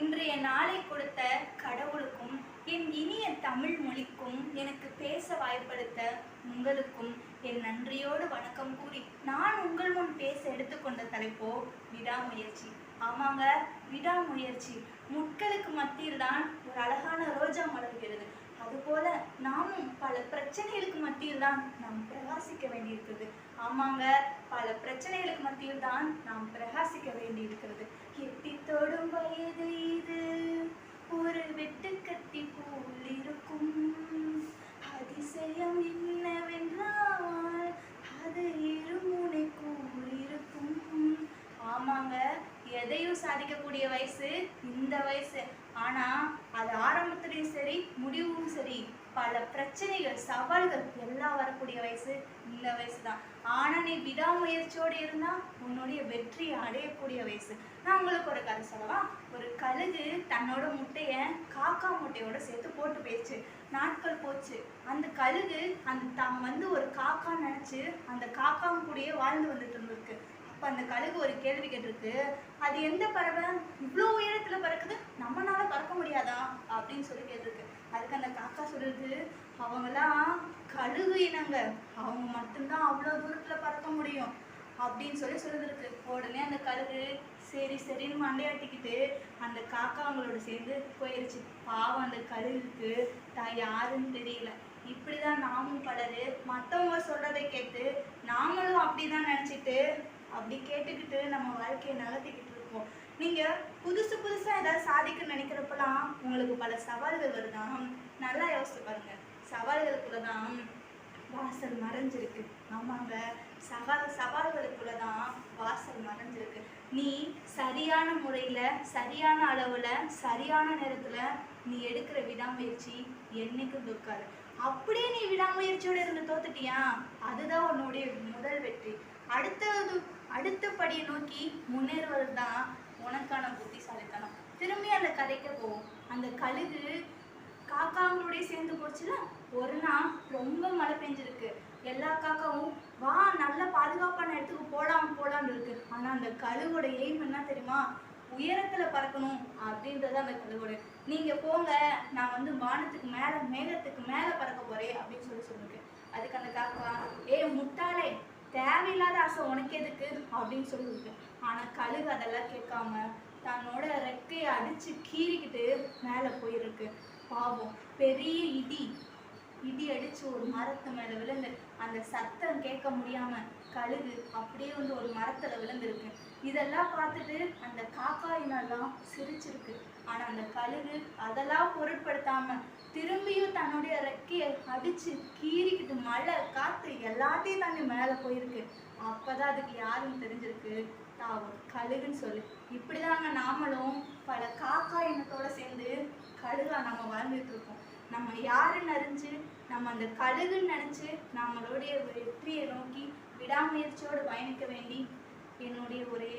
இன்றைய நாளை கொடுத்த கடவுளுக்கும் என் இனிய தமிழ் மொழிக்கும் எனக்கு பேச வாய்ப்படுத்த உங்களுக்கும் என் நன்றியோடு வணக்கம் கூறி நான் உங்கள் முன் பேச எடுத்துக்கொண்ட தலைப்போ விடாமுயற்சி. ஆமாங்க விடாமுயற்சி. முட்களுக்கு மத்தியில் தான் ஒரு அழகான ரோஜா மலர்கிறது அதுபோல நாமும் பல பிரச்சனைகளுக்கு மத்தியில் தான் நாம் பிரகாசிக்க வேண்டியிருக்கிறது. ஆமாங்க பல பிரச்சனைகளுக்கு மத்தியில் தான் நாம் பிரகாசிக்க வேண்டியிருக்கிறது. எதையும் சாதிக்கக்கூடிய வயசு இந்த வயசு. ஆனா அது ஆரம்பத்துலயும் சரி முடிவும் சரி பல பிரச்சனைகள் சவால்கள் எல்லாம் வரக்கூடிய வயசு இந்த வயசு தான் ஆனா நீ விடாமுயற்சியோடு இருந்தா உன்னுடைய வெற்றியை அடையக்கூடிய வயசு. நான் உங்களுக்கு ஒரு கதை சொல்லவா? ஒரு கழுகு தன்னோட முட்டைய காக்கா முட்டையோட சேர்த்து போட்டு போயிடுச்சு. நாட்கள் போச்சு. அந்த கழுகு அந்த தான் வந்து ஒரு காக்கா நினைச்சு அந்த காக்காவும் கூடயே வாழ்ந்து வந்துட்டு இருந்திருக்கு. இப்போ அந்த கழுகு ஒரு கேள்வி கேட்டிருக்கு. அது எந்த பறவை? இவ்வளோ உயரத்தில் பறக்குது. நம்மளால பறக்க முடியாதா? அப்படின்னு சொல்லி கேட்டிருக்கு. அதுக்கு அந்த காக்கா சொல்லுது அவங்கெல்லாம் கழுகு இனங்க. அவங்க மட்டும்தான் அவ்வளோ தூரத்தில் பறக்க முடியும். அப்படின்னு சொல்லி சொல்லிருக்கு உடனே அந்த கழுகு சரி சரின்னு மண்டையாட்டிக்கிட்டு அந்த காக்கா அவங்களோட சேர்ந்து போயிருச்சு. பாவம் அந்த கழுகுக்கு தான் யாருன்னு தெரியல. இப்படிதான் நாமும் பலரு மற்றவங்க சொல்றதை கேட்டு நாமளும் அப்படிதான் நினைச்சிட்டு அப்படி கேட்டுக்கிட்டு நம்ம வாழ்க்கையை நகர்த்திக்கிட்டு இருக்கோம். நீங்க புதுசு புதுசா ஏதாவது சாதிக்க நினைக்கிறப்பலாம் உங்களுக்கு பல சவால்கள் வருதான் நல்லா யோசிச்சு பாருங்க. சவால்களுக்குள்ளதான் வாசல் மறைஞ்சிருக்கு. ஆமாங்க. சவால் சவால்களுக்குள்ளதான் வாசல் மறைஞ்சிருக்கு. நீ சரியான முறையில சரியான அளவுல சரியான நேரத்துல நீ எடுக்கிற விடாமுயற்சி என்னைக்கும் தோற்காது. அப்படியே நீ விடாமுயற்சியோட இருந்து தோத்துட்டியா? அதுதான் உன்னுடைய முதல் வெற்றி. அடுத்தது அடுத்த படியை நோக்கி முன்னேறுவது தான் உனக்கான புத்திசாலித்தனம். திரும்பி அந்த கதைக்கு போவோம். அந்த கழுகு காக்காங்களோடய சேர்ந்து போச்சுல? ஒரு நாள் ரொம்ப மழை பெஞ்சிருக்கு. எல்லா காக்காவும் வா நல்ல பாதுகாப்பான இடத்துக்கு போலாம் போலாம்னு இருக்கு. ஆனால் அந்த கழுவோட எய்ம் என்ன தெரியுமா? உயரத்துல பறக்கணும் அப்படின்றத அந்த கழுகோட நீங்க போங்க நான் வந்து வானத்துக்கு மேல மேகத்துக்கு மேல பறக்க போறேன் அப்படின்னு சொல்லி சொல்லிருக்கு அதுக்கு அந்த காக்கா ஏ முட்டாளே தேவையில்லாத ஆசை உனக்கு எதுக்கு? அப்படின்னு சொல்லியிருக்கேன் ஆனா கழுகு அதெல்லாம் கேட்காம தன்னோட ரெக்கையை அடிச்சு கீறிக்கிட்டு மேலே போயிருக்கு. பாவம் பெரிய இடி. இடி அடிச்சு ஒரு மரத்து மேல விழுந்து அந்த சத்தம் கேட்க முடியாம கழுகு அப்படியே வந்து ஒரு மரத்துல விழுந்திருக்கு. இதெல்லாம் பார்த்துட்டு அந்த காக்காயினெல்லாம் சிரிச்சிருக்கு. ஆனா அந்த கழுகு அதெல்லாம் பொருட்படுத்தாம திரும்பியும் தன்னுடைய ரெக்கையை அடிச்சு கீறிக்கிட்டு மழை காத்து எல்லாத்தையும் தாண்டி மேலே போயிருக்கு. அப்பதான் அதுக்கு யாருன்னு தெரிஞ்சிருக்கு? தாவம் கழுகுன்னு சொல்லு. இப்படிதாங்க நாமளும் பல காக்கா இனத்தோட சேர்ந்து கழுகா நம்ம வாழ்ந்துட்டு இருக்கோம். நம்ம யாருன்னு அறிஞ்சு நம்ம அந்த கழுகுன்னு நினைச்சு நம்மளுடைய வெற்றியை நோக்கி விடாமுயற்சியோடு பயணிக்க வேண்டி என்னுடைய ஒரே